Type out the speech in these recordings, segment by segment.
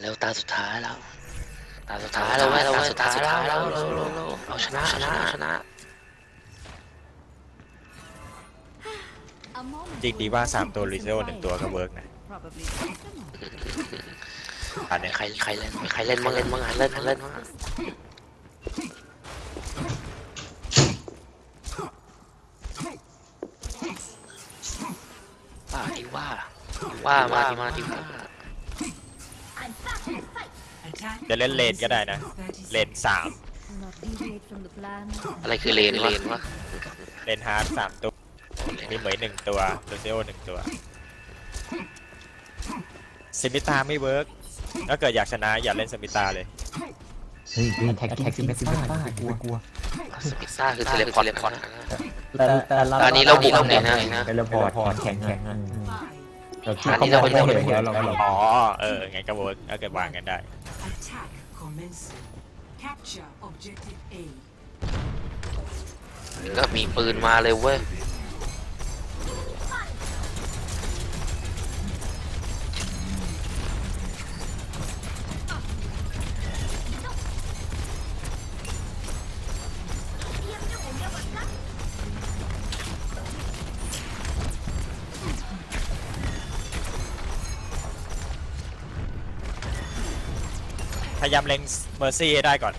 แล้วตาสุดท้ายแล้ว ตาสุดท้ายแล้วเว้ยตาสุดท้ายแล้วเร็วเร็วเร็วเอาชนะชนะชนะ A moment จริงดีว่าสามตัวลิเซลหนึ่งตัวก็เวิร์กนะ probably อันเนี้ยใครใครเล่นใครเล่นบ้างเล่นบ้างอะเล่นเล่นบ้างอะว่าที่ว่าว่ามาที่มาที่ว่า จะเล่นเลนก็ได้นะ เลนสาม do not deviate from the plan. อะไรคือเลนเลนวะเลนฮาร์ดสามตัว มีเหมยหนึ่งตัวลิเซลหนึ่งตัวซิมิตาไม่เวิร์กถ้าเกิดอยากชนะอย่าเล่นซิมิตาเลยเฮ้ยแท็กแท็กซิมเมซ่าไม่กลัวกลัวสปิซ่าคือเทเลพอร์ตพอร์ตแต่แต่เราอันนี้เราบุกเอาเนี่ยนะเทเลพอร์ตแข็งแข็ง อะเราอันนี้เราไม่เห็นแล้วเราอ๋อเออไงก็เวิร์กถ้าเกิดวางกันได้ Attack commencing. Capture objective A. ก็มีปืนมาเลยเว้ย พยายามเล็งเมอร์ซี่ให้ได้ก่อน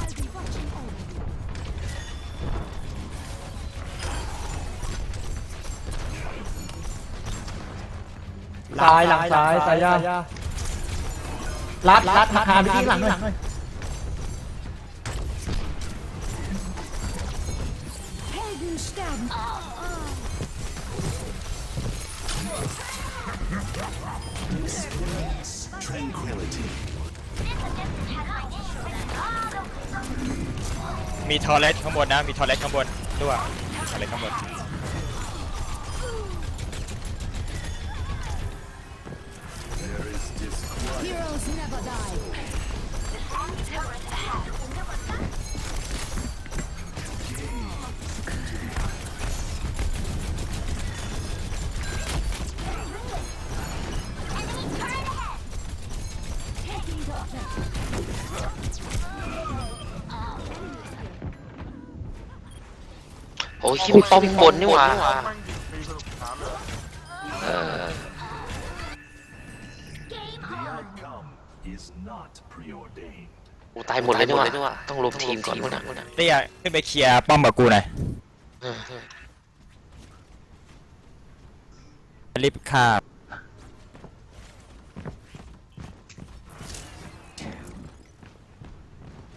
I'll be watching over you. ซ้ายหลังซ้ายซ้ายยาลัดลัดหาไปที่หลังหน่อย มีทอร์เรสข้างบนนะ มีทอร์เรสข้างบนด้วยทอร์เรสข้างบน Heroes never die. โอ้ยคิดป้อมบนนี่หว่าเออ is not preordained. โอ้ตายหมดเลยนี่หว่าต้องรวมทีมก่อนนะเตี้ยขึ้นไปเคลียร์ป้อมกับกูหน่อยเออรีบฆ่า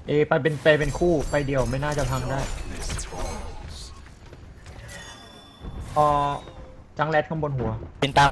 เอไปเป็นไปเป็นคู่ไปเดียวไม่น่าจะพังได้ พอจังแรดข้างบนหัว เป็นตาม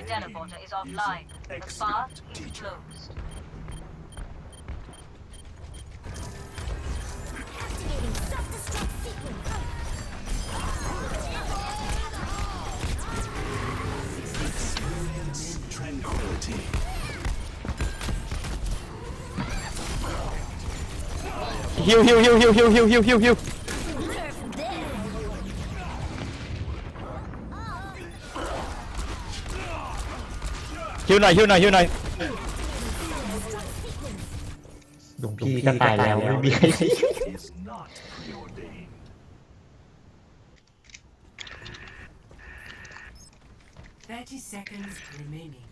My teleporter is offline. The path is closed. Activating self-destruct sequence. tranquility. Heal, heal, heal, heal, heal, heal, heal, heal, heal. ฮิวฮิวฮิวฮิว Nerf this. ฮิวหน่อยฮิวหน่อยฮิวหน่อยหลวงพี่ก็ตายแล้วไม่มีใคร Is not preordained. Thirty seconds remaining.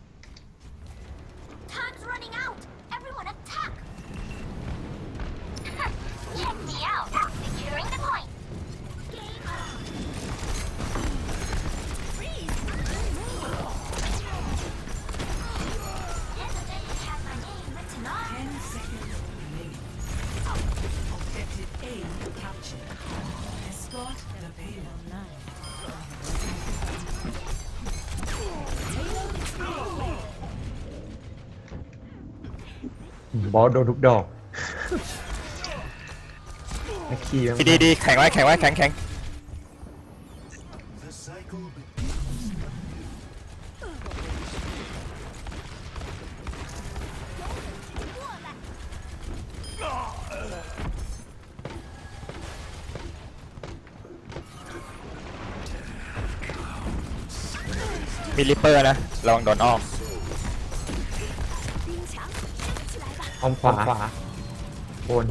บอสโดนทุกดอกนักขี่ดีดีดีแข็งไว้แข็งไว้แข็งแข็ง The cycle begins. มีริปเปอร์นะลองโดนอ้อม ห้องขวา โอน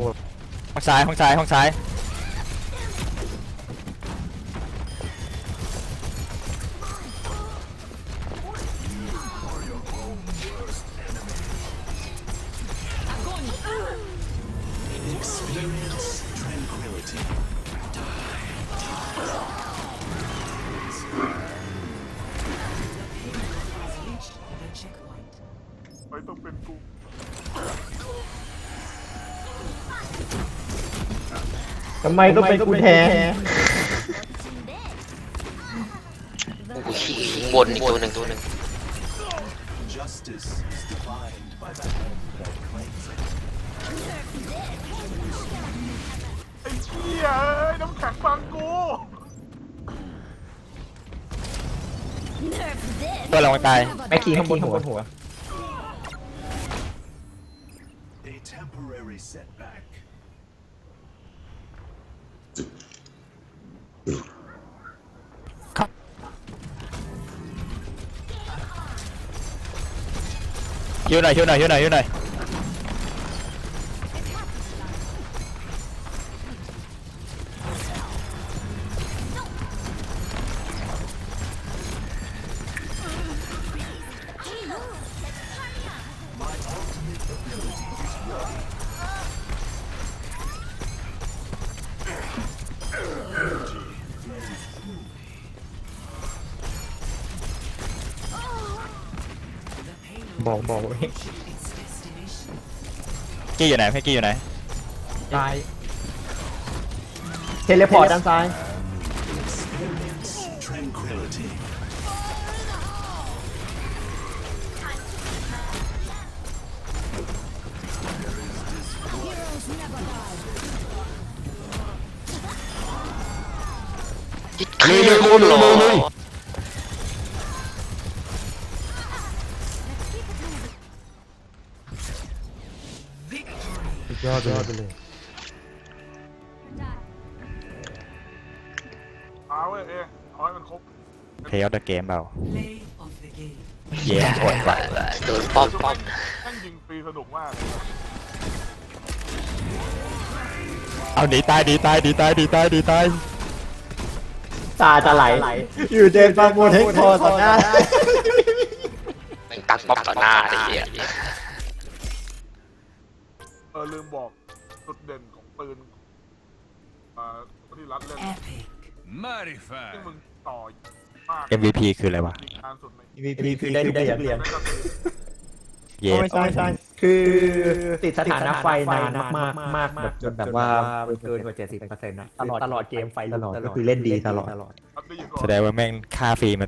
ห้องซ้ายห้องซ้ายห้องซ้าย ทำไมต้องเป็นกูแทนโอ้โหขี่ข้างบนอีกตัวหนึ่งตัวหนึ่ง Justice is defined by the hand that claims it. ตัวระวังตายแม่ขี่ข้างบนหัว A temporary setback. ฮิวหน่อยฮิวหน่อยฮิวหน่อยฮิวหน่อย บอกบอก Its destination. กี้อยู่ไหนพี่กี้อยู่ไหนซ้ายเทเลพอร์ตด้านซ้าย Tranquility. ยิดขี้เลยคุณ ยอดไปเลย เอาเว้ยเอเอาให้มันครบเพย์ออฟเดอะเกมเปล่า Play of the game. เย้กดว่ะโดนป้อมป้อมแม่งยิงฟรีสนุกมากเลยเอาหนีตายดีตายดีตายดีตายดีตายตาจะไหล อยู่เดินฟังโมเทคคอต่อหน้า แม่งตั้งป้อมต่อหน้าไอ้เหี้ยเออลืมบอกจุดเด่นของปืนอ่าที่รัดเล่น Epic. ที่มึงต่อมาก MVP คืออะไรวะยิงการสุดในมีคือได้ทุกเหรียญนั่นก็คือเย้ไม่ใช่ใช่คือติดสถานะไฟนานมากมากแบบจนแบบว่าเกินกว่าเจ็ดสิบเปอร์เซ็นต์นะตลอดตลอดเกมไฟตลอดก็คือเล่นดีตลอดอัพได้อยู่ก่อน แสดงว่าแม่งค่าฟรีมา